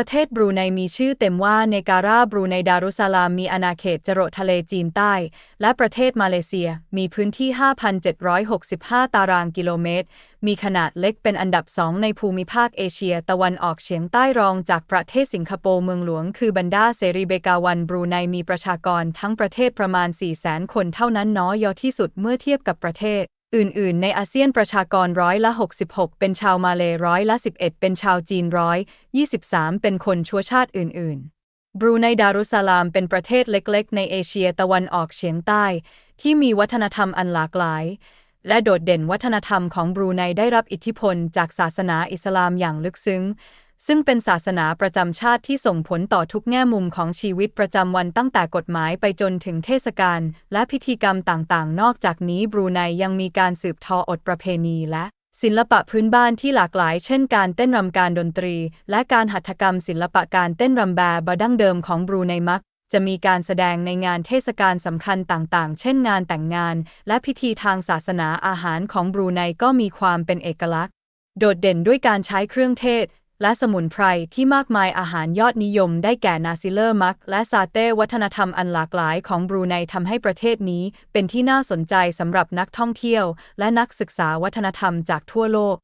ประเทศบรูไนมีชื่อเต็มว่าเนการาบรูไนดารุสสลามมีอาณาเขตจรดทะเลจีนใต้ และประเทศมาเลเซีย มีพื้นที่ 5,765 ตารางกิโลเมตร มีขนาดเล็กเป็นอันดับสองในภูมิภาคเอเชียตะวันออกเฉียงใต้รองจากประเทศสิงคโปร์เมืองหลวงคือบันดาเซรีเบกาวันบรูไนมีประชากรทั้งประเทศประมาณ 400,000 คนเท่านั้นน้อยยอที่สุดเมื่อเทียบกับประเทศ อื่นๆ ในอาเซียนประชากรร้อยละ 66 เป็นชาวมาเลร้อยละ 11 เป็นชาวจีนร้อย23 เป็นคนชั่วชาติอื่น ๆ บรูไนดารุสลามเป็นประเทศเล็ก ๆ ในเอเชียตะวันออกเฉียงใต้ ที่มีวัฒนธรรมอันหลากหลาย และโดดเด่นวัฒนธรรมของบรูไนได้รับอิทธิพลจากศาสนาอิสลามอย่างลึกซึ้ง ซึ่งเป็นศาสนาประจำชาติที่ส่งผลต่อทุกแง่มุมของชีวิตประจำวันตั้งแต่กฎหมายไปจนถึงเทศกาลและพิธีกรรมต่างๆ นอกจากนี้บรูไนยังมีการสืบทออดประเพณีและ ศิลปะพื้นบ้านที่หลากหลาย เช่นการเต้นรำการดนตรี และการหัตถกรรมศิลปะการเต้นรำแบบดั้งเดิมของบรูไนมักจะมีการแสดงในงานเทศกาลสำคัญต่างๆ เช่นงานแต่งงาน และพิธีทางศาสนาอาหารของบรูไนก็มีความเป็นเอกลักษณ์ โดดเด่นด้วยการใช้เครื่องเทศ และสมุนไพรที่มากมายอาหารยอดนิยมได้แก่นาซิเลอร์มัก และซาเต้วัฒนธรรมอันหลากหลายของบรูไนทำให้ประเทศนี้เป็นที่น่าสนใจสำหรับนักท่องเที่ยว และนักศึกษาวัฒนธรรมจากทั่วโลก